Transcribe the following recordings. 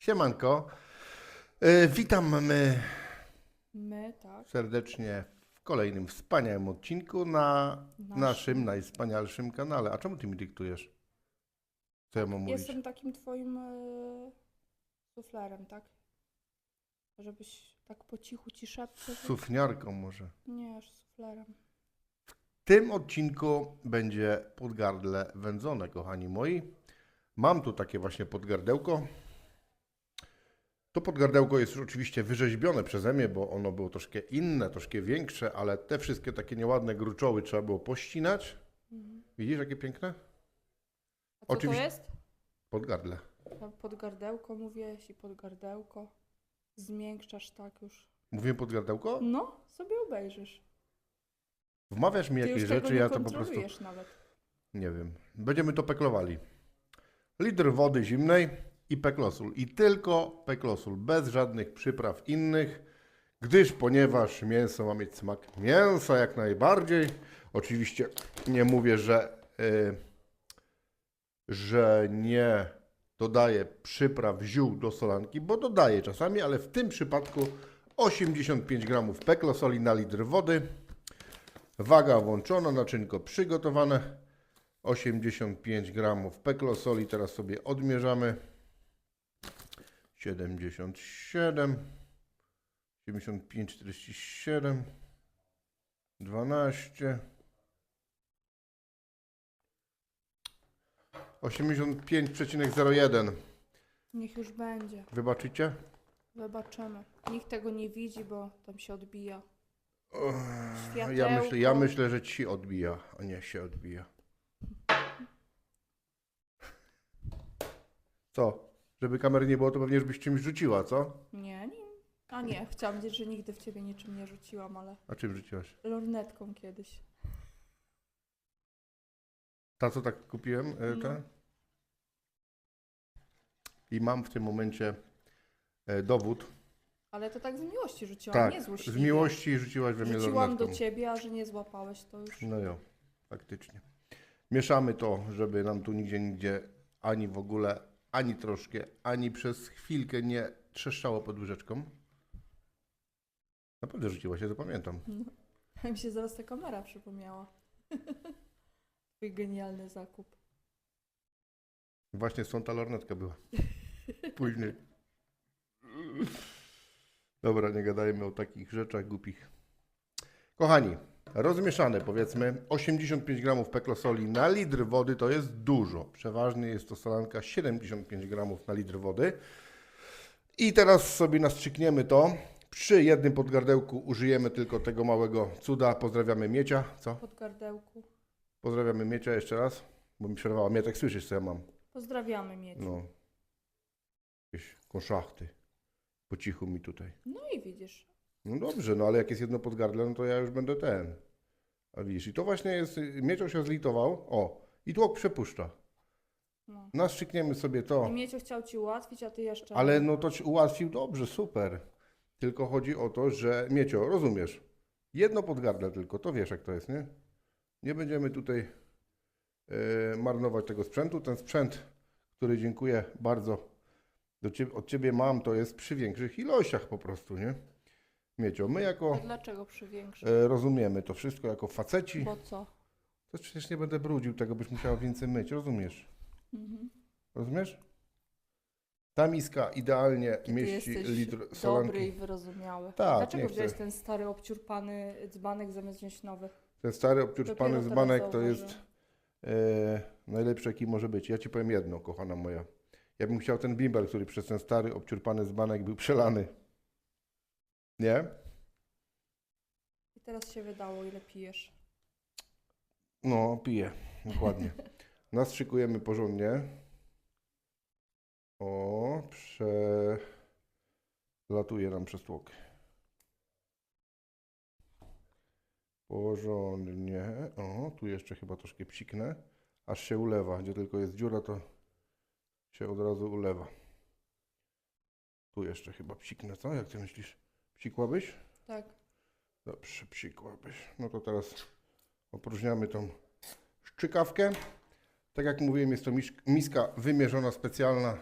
Siemanko. E, Witam my My, tak. serdecznie w kolejnym wspaniałym odcinku na Nasz- naszym najwspanialszym kanale. A czemu ty mi dyktujesz? Co ja mam mówić? Jestem takim twoim e, suflerem, tak? Żebyś tak po cichu ci szepcze. Sufniarką może. Nie, już suflerem. W tym odcinku będzie podgardle wędzone, kochani moi. Mam tu takie właśnie podgardełko. To podgardełko jest już oczywiście wyrzeźbione przeze mnie, bo ono było troszkę inne, troszkę większe, ale te wszystkie takie nieładne gruczoły trzeba było pościnać. Mhm. Widzisz, jakie piękne? A co Oczywiście- to jest? Podgardle. Podgardełko mówiłeś i podgardełko. Zmiękczasz tak już. Mówiłem podgardełko? No, sobie obejrzysz. Wmawiasz mi Ty jakieś już tego rzeczy, nie ja to po prostu kontrolujesz nawet. nie wiem. Będziemy to peklowali. Litr wody zimnej i peklosul. I tylko peklosul, bez żadnych przypraw innych, gdyż ponieważ mięso ma mieć smak mięsa jak najbardziej. Oczywiście nie mówię, że, y, że nie dodaję przypraw ziół do solanki, bo dodaję czasami, ale w tym przypadku 85 gramów peklosoli na litr wody. Waga włączona, naczynko przygotowane. 85 gramów peklosoli. Teraz sobie odmierzamy. 77, 75, 47, 12, 85,01. Niech już będzie. Wybaczycie? Zobaczymy. Nikt tego nie widzi, bo tam się odbija. Ja myślę, Światełko. ja myślę, że ci odbija, a nie się odbija. Co? Żeby kamery nie było, to pewnie byś czymś rzuciła, co? Nie, nie. A nie, chciałam powiedzieć, że nigdy w ciebie niczym nie rzuciłam, ale A czym rzuciłaś? lornetką kiedyś. Ta, co tak kupiłem, e, No. ta? I mam w tym momencie e, dowód. Ale to tak z miłości rzuciłam, Tak, nie z złośliwie. miłości rzuciłaś we mnie Rzuciłam lornetką. do ciebie, a że nie złapałeś, to już... No jo, faktycznie. Mieszamy to, żeby nam tu nigdzie, nigdzie ani w ogóle, ani troszkę, ani przez chwilkę nie trzeszczało pod łyżeczką. Naprawdę rzuciłaś, ja to pamiętam. Mi się zaraz ta kamera przypomniała. Twój genialny zakup. Właśnie stąd ta lornetka była. Później. Dobra, nie gadajmy o takich rzeczach głupich. Kochani, rozmieszane powiedzmy 85 gramów peklosoli na litr wody to jest dużo. Przeważnie jest to solanka 75 gramów na litr wody. I teraz sobie nastrzykniemy to. Przy jednym podgardełku użyjemy tylko tego małego cuda. Pozdrawiamy Miecia. Co? Pod gardełku. Pozdrawiamy Miecia jeszcze raz, bo mi przerwała. Mietek, słyszysz co ja mam? Pozdrawiamy Mieciu. No. No. Jakieś konszachty. Po cichu mi tutaj. i widzisz. No dobrze, no ale jak jest jedno podgardle, no to ja już będę ten. A widzisz, i to właśnie jest, Miecio się zlitował, o, i tłok przepuszcza. No. Naszczykniemy sobie I to, Mieciu chciał ci ułatwić, a ty jeszcze... ale no to ci ułatwił dobrze, super. Tylko chodzi o to, że Miecio, rozumiesz, jedno podgardle tylko, to wiesz jak to jest, nie? Nie będziemy tutaj e, marnować tego sprzętu. Ten sprzęt, który dziękuję bardzo do ciebie, od Ciebie mam, to jest przy większych ilościach po prostu, nie? Miecio, my jako A dlaczego przy większym? e, rozumiemy to wszystko jako faceci, Bo co? to przecież nie będę brudził tego, byś musiała więcej myć, rozumiesz? Mhm. Rozumiesz? Ta miska idealnie Ty mieści jesteś litr dobry i solanki. wyrozumiały. Tak, Dlaczego chcę. wziąłeś ten stary, obciurpany dzbanek zamiast wziąć nowy? Ten stary obciuczpany Dopiero dzbanek to jest e, najlepszy jaki może być. Ja Ci powiem jedno, kochana moja. Ja bym chciał ten bimber, który przez ten stary obciurpany dzbanek był przelany. Nie? I teraz się wydało, ile pijesz. No, piję. Dokładnie. Nastrzykujemy porządnie. O, przelatuje nam przez tłok. Porządnie. O, tu jeszcze chyba troszkę psiknę. Aż się ulewa. Gdzie tylko jest dziura, to się od razu ulewa. Tu jeszcze chyba psiknę, co? Jak ty myślisz? Psikłabyś? Tak. Dobrze, psikłabyś. No to teraz opróżniamy tą szczykawkę. Tak jak mówiłem, jest to miska wymierzona specjalna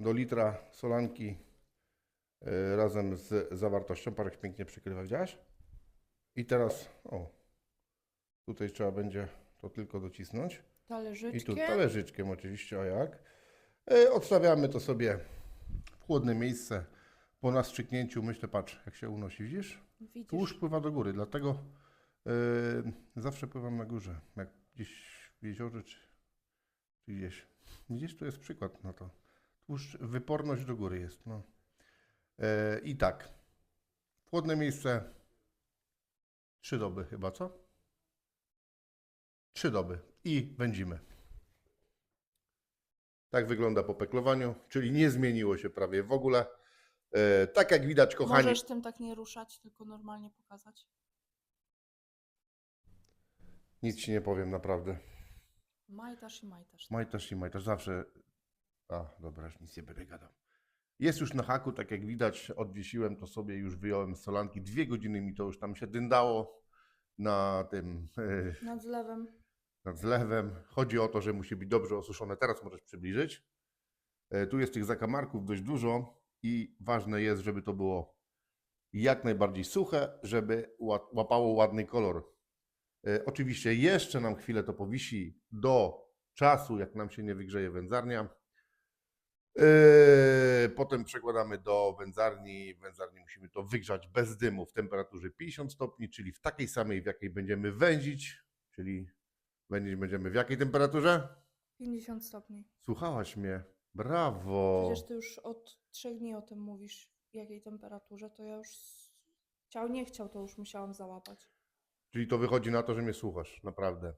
do litra solanki e, razem z zawartością. Parek pięknie przykrywa, widziałeś? I teraz, o, tutaj trzeba będzie to tylko docisnąć. Talerzyczkiem. I tu talerzyczkiem oczywiście, a jak? E, Odstawiamy to sobie w chłodne miejsce. Po nastrzyknięciu, myślę, patrz, jak się unosi, widzisz? Widzisz? Tłuszcz pływa do góry, dlatego e, zawsze pływam na górze, jak gdzieś w jeziorze czy, czy gdzieś. Widzisz, tu jest przykład na to. Tłuszcz, wyporność do góry jest. No. E, I tak, chłodne miejsce trzy doby chyba, co? Trzy doby i wędzimy. Tak wygląda po peklowaniu, czyli nie zmieniło się prawie w ogóle. E, tak jak widać, kochani. Możesz tym tak nie ruszać, tylko normalnie pokazać. Nic ci nie powiem, naprawdę. Majtasz i majtasz. Majtasz i majtasz zawsze. A, dobra, już nic nie będę gadał. Jest już na haku, tak jak widać, odwiesiłem to sobie, już wyjąłem z solanki. Dwie godziny mi to już tam się dyndało na tym, e, Nad zlewem. nad zlewem. Chodzi o to, że musi być dobrze osuszone. Teraz możesz przybliżyć. E, Tu jest tych zakamarków dość dużo i ważne jest, żeby to było jak najbardziej suche, żeby ła- łapało ładny kolor. E, Oczywiście jeszcze nam chwilę to powisi do czasu, jak nam się nie wygrzeje wędzarnia. E, Potem przekładamy do wędzarni. W wędzarni musimy to wygrzać bez dymu w temperaturze 50 stopni, czyli w takiej samej, w jakiej będziemy wędzić, czyli wędzić będziemy w jakiej temperaturze? 50 stopni. Słuchałaś mnie. Brawo. Przecież ty już od trzech dni o tym mówisz, w jakiej temperaturze, to ja już chciał, nie chciał, to już musiałam załapać. Czyli to wychodzi na to, że mnie słuchasz, naprawdę.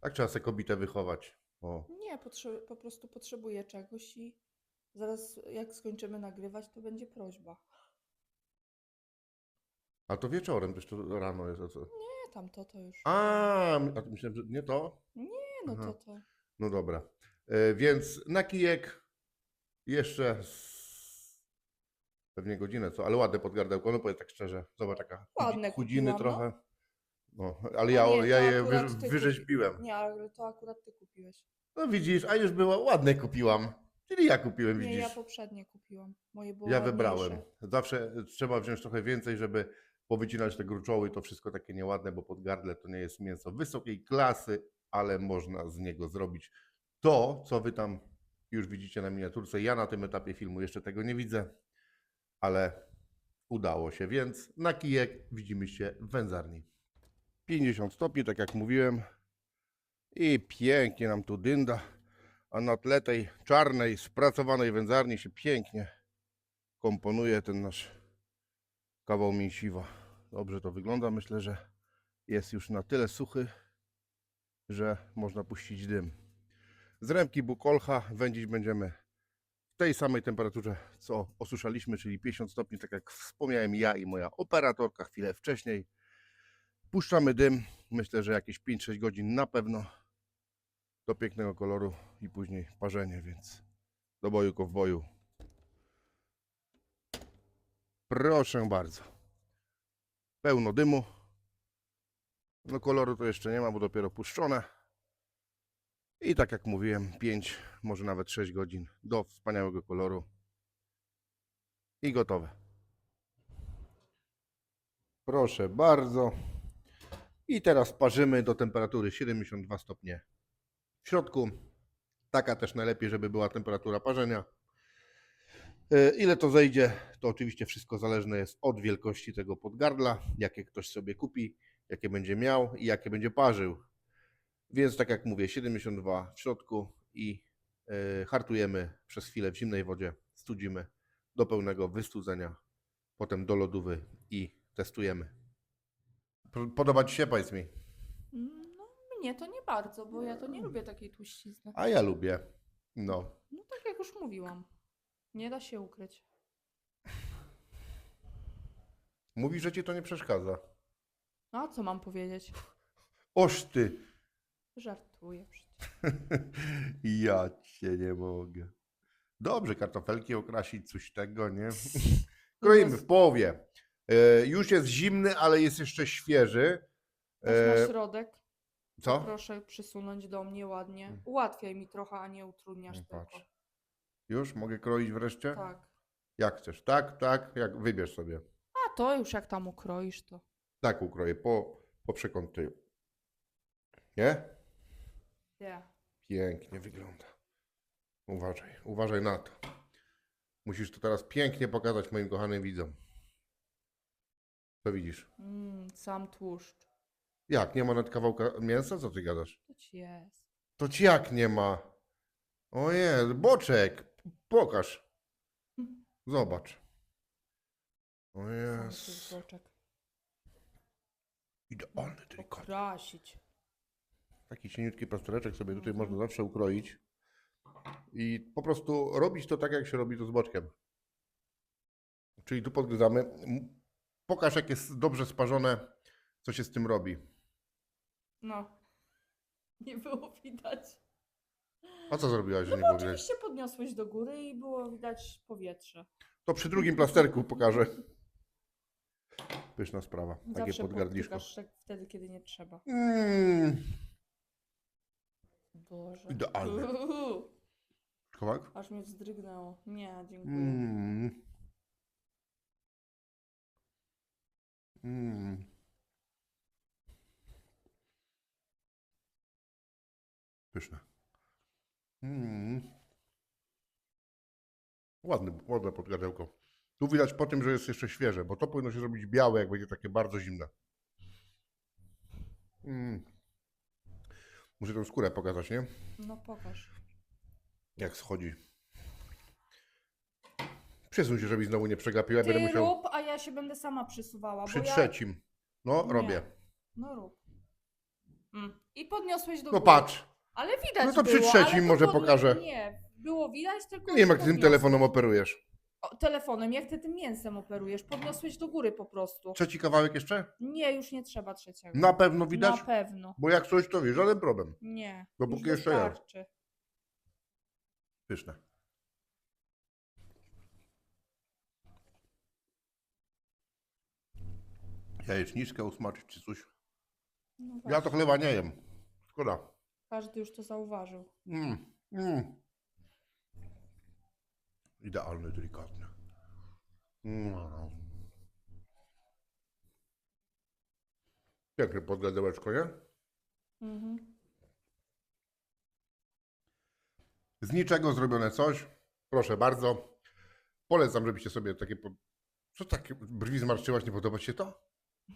Tak trzeba sobie kobietę wychować. O. Nie, potrze- po prostu potrzebuję czegoś i zaraz jak skończymy nagrywać, to będzie prośba. A to wieczorem, też to rano jest. A co? Nie, tam to, to już. A, a to myślałem, że nie to? Nie, no aha. to to. No dobra. E, więc na kijek jeszcze z... pewnie godzinę, co? Ale ładne podgardełko, no powiedz tak szczerze. Zobacz, taka Ładne chudziny kupiłam, no. trochę. No, ale ja, A nie, ja to je akurat ty wyrzeźbiłem. kupi- Nie, ale to akurat ty kupiłeś. No widzisz, a już było ładne kupiłam. Czyli ja kupiłem, Nie, widzisz. ja poprzednie kupiłam. Moje było Ja wybrałem. ładniejsze. Zawsze trzeba wziąć trochę więcej, żeby powycinać te gruczoły. To wszystko takie nieładne, bo podgardle to nie jest mięso wysokiej klasy, ale można z niego zrobić to, co wy tam już widzicie na miniaturce. Ja na tym etapie filmu jeszcze tego nie widzę, ale udało się, więc na kijek widzimy się w wędzarni. 50 stopni, tak jak mówiłem. I pięknie nam tu dynda. A na tle tej czarnej, spracowanej wędzarni się pięknie komponuje ten nasz kawał mięsiwa. Dobrze to wygląda. Myślę, że jest już na tyle suchy, że można puścić dym. Z ręki bukolcha wędzić będziemy tej samej temperaturze, co osuszaliśmy, czyli 50 stopni, tak jak wspomniałem ja i moja operatorka chwilę wcześniej. Puszczamy dym. Myślę, że jakieś 5-6 godzin na pewno do pięknego koloru i później parzenie, więc do boju kowboju. Proszę bardzo. Pełno dymu. No koloru to jeszcze nie ma, bo dopiero puszczone. I tak jak mówiłem, 5, może nawet 6 godzin do wspaniałego koloru. I gotowe. Proszę bardzo. I teraz parzymy do temperatury 72 stopnie w środku. Taka też najlepiej, żeby była temperatura parzenia. E, Ile to zejdzie, to oczywiście wszystko zależne jest od wielkości tego podgardla, jakie ktoś sobie kupi, jakie będzie miał i jakie będzie parzył. Więc tak jak mówię, 72 w środku i e, hartujemy przez chwilę w zimnej wodzie, studzimy do pełnego wystudzenia, potem do lodówy i testujemy. Podoba Ci się, powiedz mi? No, mnie to nie bardzo, bo ja to nie lubię takiej tłuścizny. A ja lubię. No. No tak jak już mówiłam. Nie da się ukryć. Mówi, że Ci to nie przeszkadza. No a co mam powiedzieć? Oż Ty! Żartuję przecież. ja Cię nie mogę. Dobrze, kartofelki okrasić, coś tego, nie? Kroimy w połowie. E, już jest zimny, ale jest jeszcze świeży. Masz na E, środek. co? Proszę przysunąć do mnie ładnie. Mm. Ułatwiaj mi trochę, a nie utrudniasz Mm, patrz. Już? Mogę kroić wreszcie? Tak. Jak chcesz? Tak, tak, jak wybierz sobie. A to już jak tam ukroisz, to. Tak ukroję, po, po przekątnej. Nie? Nie. Pięknie wygląda. Uważaj, uważaj na to. Musisz to teraz pięknie pokazać moim kochanym widzom. Co widzisz? Mm, sam tłuszcz. Jak, nie ma nawet kawałka mięsa? Co ty gadasz? To ci jest. To ci jak nie ma? Ojej, boczek. Pokaż. Zobacz. O Sam jest. tłuszcz boczek. Idealny, delikatny. Okrasić. Taki cieniutki plastereczek sobie tutaj można zawsze ukroić. I po prostu robić to tak, jak się robi to z boczkiem. Czyli tu podgryzamy. Pokaż, jak jest dobrze sparzone, co się z tym robi. No. Nie było widać. A co zrobiłaś, że No nie bo było widać? oczywiście podniosłeś do góry i było widać powietrze. To przy drugim plasterku pokażę. Pyszna sprawa. Takie Zawsze podgardliszko. podtykasz tak wtedy, kiedy nie trzeba. Mm. Boże. Idealne. Uuu, Kawałek? aż mnie wzdrygnęło. Nie, dziękuję. Mm. Mm. Pyszne. Mm. Ładny, ładne podgadełko. Tu widać po tym, że jest jeszcze świeże, bo to powinno się zrobić białe, jak będzie takie bardzo zimne. Mm. Muszę tą skórę pokazać, nie? No pokaż. Jak schodzi. Przesuń się, żebyś znowu nie przegapiła. Będę Ty musiał rób, a ja się będę sama przysuwała. przy bo trzecim. No, robię. No rób. Mm. I podniosłeś do No góry. patrz. Ale widać No to przy było, trzecim ale to może pokażę. Nie, było widać, tylko... Nie wiem, jak ty tym podniosłeś. telefonem operujesz. O, telefonem, jak ty tym mięsem operujesz? Podniosłeś do góry po prostu. Trzeci kawałek jeszcze? Nie, już nie trzeba trzeciego. Na pewno widać? Na pewno. Bo jak coś, to wiesz, żaden problem. Nie. Dopóki już jeszcze jest. wystarczy. Pyszne. Jajeczniczkę usmażyć czy coś. No Ja właśnie, to chleba nie jem. Szkoda. Każdy już to zauważył. Mm, mm. Idealny, delikatny. Mm. Piękne podgadełeczko, nie? Mhm. Z niczego zrobione coś. Proszę bardzo. Polecam, żebyście sobie takie. Po... Co takie brwi zmarszczyłaś? Nie podoba ci się to?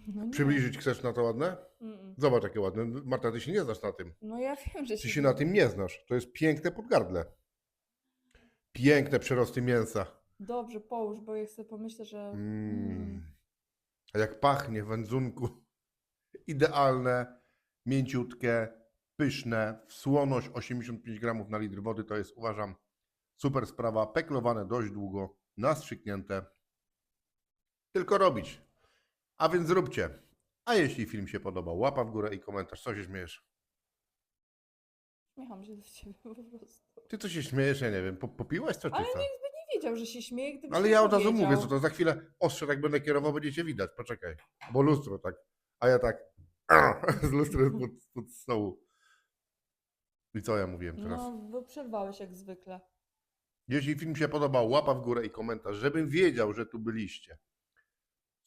No nie. Przybliżyć chcesz na to ładne? Mm-mm. Zobacz, jakie ładne. Marta, ty się nie znasz na tym. No ja wiem, że Ty się na tym nie znasz. To jest piękne podgardle. Piękne przerosty mięsa. Dobrze, połóż, bo ja chcę pomyśleć, że... Mm. A jak pachnie w wędzunku. Idealne, mięciutkie, pyszne, w słoność 85 gramów na litr wody. To jest, uważam, super sprawa. Peklowane dość długo, nastrzyknięte. Tylko robić. A więc zróbcie. A jeśli film się podobał, łapa w górę i komentarz. Co się śmiejesz? Śmiecham się do ciebie po prostu. Ty co się śmiejesz? Ja nie wiem. Po, popiłaś co czy Ale co? nikt by nie wiedział, że się śmieje, gdyby Ale się ja od razu powiedział. mówię, co to za chwilę ostrze jak będę kierował, będziecie widać. Poczekaj. Bo lustro tak. A ja tak z lustrem pod, pod stołu. I co ja mówiłem teraz? No, bo przerwałeś jak zwykle. Jeśli film się podobał, łapa w górę i komentarz, żebym wiedział, że tu byliście.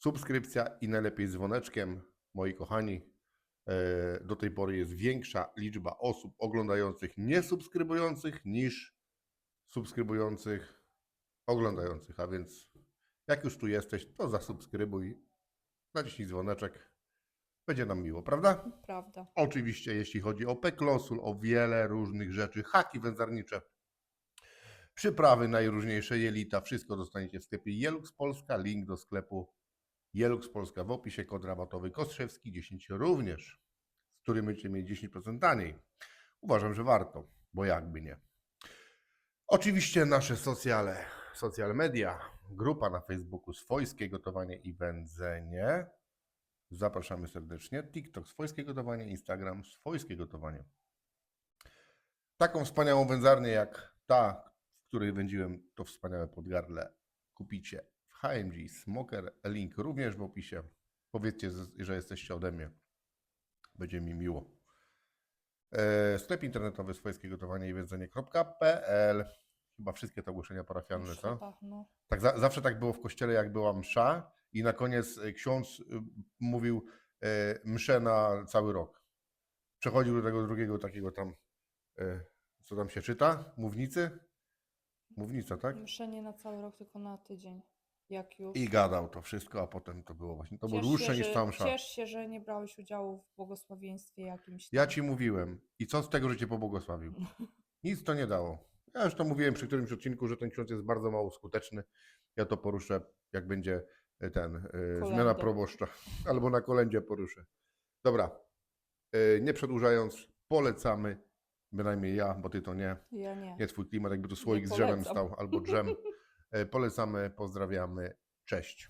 Subskrypcja i najlepiej z dzwoneczkiem, moi kochani. E, Do tej pory jest większa liczba osób oglądających niesubskrybujących niż subskrybujących oglądających. A więc jak już tu jesteś, to zasubskrybuj, naciśnij dzwoneczek. Będzie nam miło, prawda? Prawda. Oczywiście, jeśli chodzi o peklosul, o wiele różnych rzeczy, haki wędzarnicze, przyprawy najróżniejsze, jelita, wszystko dostaniecie w sklepie Jelux Polska. Link do sklepu Jelux Polska w opisie, kod rabatowy Kostrzewski 10 również, z którym będziecie mieli 10% taniej. Uważam, że warto, bo jakby nie. Oczywiście nasze socjale, social media, grupa na Facebooku Swojskie Gotowanie i Wędzenie. Zapraszamy serdecznie. TikTok Swojskie Gotowanie, Instagram Swojskie Gotowanie. Taką wspaniałą wędzarnię jak ta, w której wędziłem to wspaniałe podgardle, kupicie HMG Smoker. Link również w opisie. Powiedzcie, że jesteście ode mnie. Będzie mi miło. E, Sklep internetowy swojskie gotowanie i wędzenie.pl chyba wszystkie te ogłoszenia parafialne, co? no. Tak za, zawsze tak było w kościele, jak była msza i na koniec e, ksiądz y, mówił e, mszę na cały rok. Przechodził do tego drugiego takiego tam, e, co tam się czyta? Mównicy? Mównica, tak? Mszę nie na cały rok, tylko na tydzień. Jak już. I gadał to wszystko, a potem to było właśnie, to było Ciesz dłuższe się, niż że- cała msza. Ciesz się, że nie brałeś udziału w błogosławieństwie jakimś. Ja tam. ci mówiłem. I co z tego, że cię pobłogosławił? Nic to nie dało. Ja już to mówiłem przy którymś odcinku, że ten ksiądz jest bardzo mało skuteczny. Ja to poruszę, jak będzie e, ten, e, zmiana proboszcza. Albo na kolędzie poruszę. Dobra. E, Nie przedłużając, polecamy. Bynajmniej ja, bo ty to nie. Ja nie. Nie twój klimat, jakby tu słoik Nie z drzewem polecam. stał, albo drzem. E, Polecamy, pozdrawiamy. Cześć.